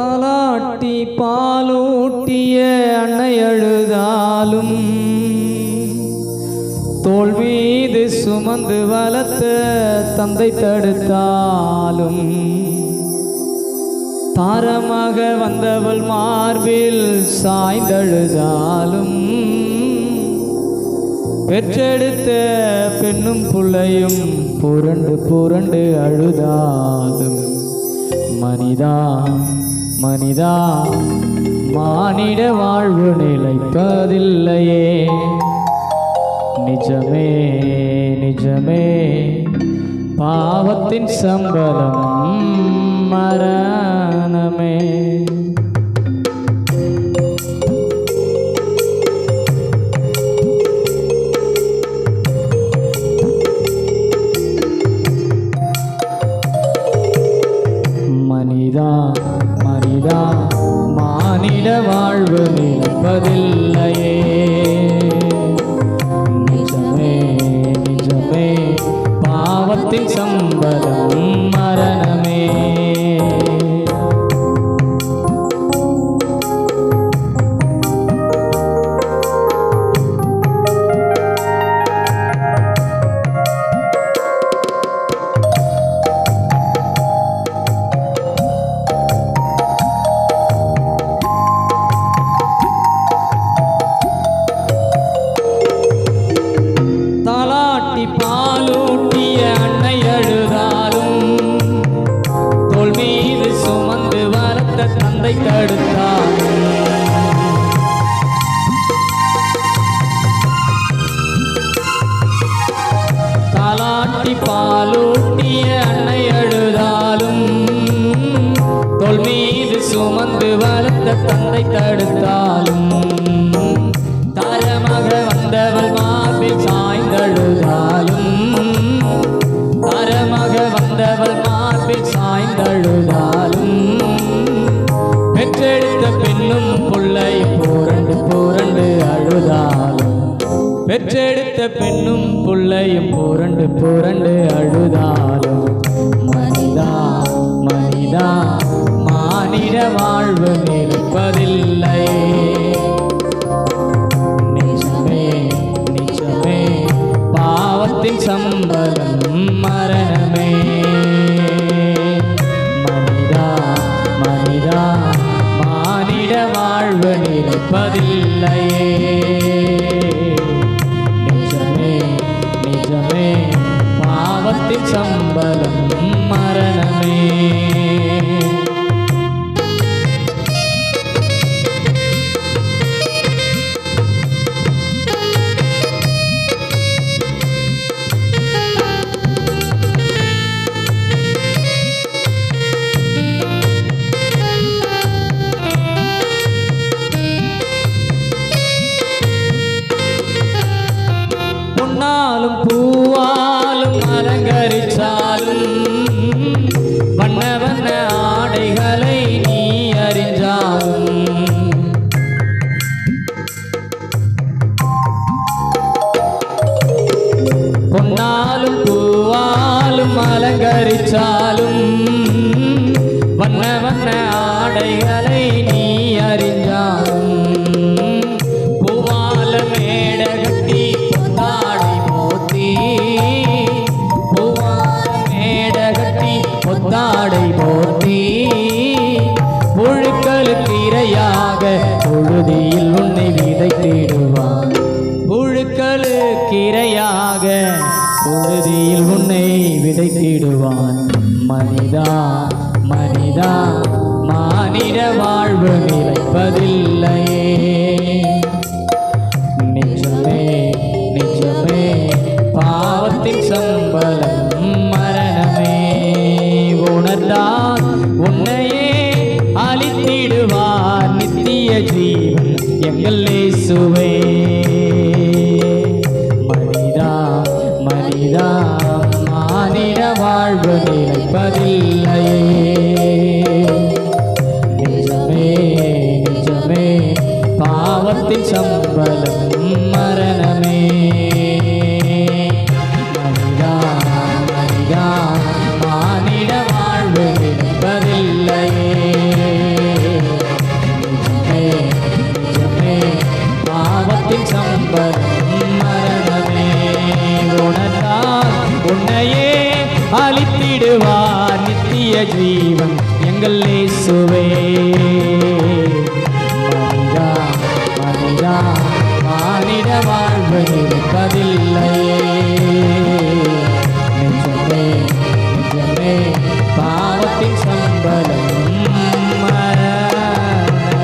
தாலாட்டி பாலூட்டிய அன்னை அழுதாலும் தோல் மீது சுமந்து வளர்த்த தந்தை தடுத்தாலும் தாரமாக வந்தவள் மார்பில் சாய்ந்தழுதாலும் பெற்றெடுத்த பெண்ணும் புள்ளையும் புரண்டு புரண்டு அழுதாலும் மனிதா மனிதா மானிட வாழ்வு நிலைப்பதில்லையே. நிஜமே நிஜமே பாவத்தின் சம்பளம் மரணமே. மனிதா மானிட வாழ்வு நிற்பதில்லையே நிஜமே நிஜமே பாவத்தின் சம்பளம் தாலாட்டி பாலூட்டிய அன்னை அழுதாலும் தோல் மீது சுமந்து வளர்ந்த தந்தை தடுத்தாலும் தரமாக வந்தவள் மார்பில் சாய்ந்தழுதாலும் தரமாக வந்தவள் மார்பில் சாய்ந்தழுதாலும் பெற்றெடுத்த பெண்ணும் புள்ளை போரண்டு போரண்டு அழுதாலும் பெற்றெடுத்த பெண் புள்ளையும் புரண்டு புரண்டு அழுதாலும் மனிதா மனிதா மானிட வாழ்வு நிற்பதில்லை. मरणे வண்ண வண்ண ஆடைகளை நீ அறிஞ்சாலும் பொன்னாலும் பூவாலும் அலங்கரிச்சாலும் நாடை போற்றி. புழுக்களுக்கு இரையாக பொழுதியில் உன்னை விதைத்திடுவான். புழுக்களுக்கு இரையாக பொழுதியில் உன்னை விதைத்திடுவான். மனிதா மனிதா மானிட வாழ்வு நிலைப்பதில்லையே மானிட வாழ்வு நிலைப்பதில்லையே நிஜமே நிஜமே பாவத்தின் சம்பளம் மரணமே. அளித்திடுவார் நித்திய ஜீவன் எங்கள் நேசுவே மனிதா மனிதா மானிட வாழ்வு இருப்பதில்லையே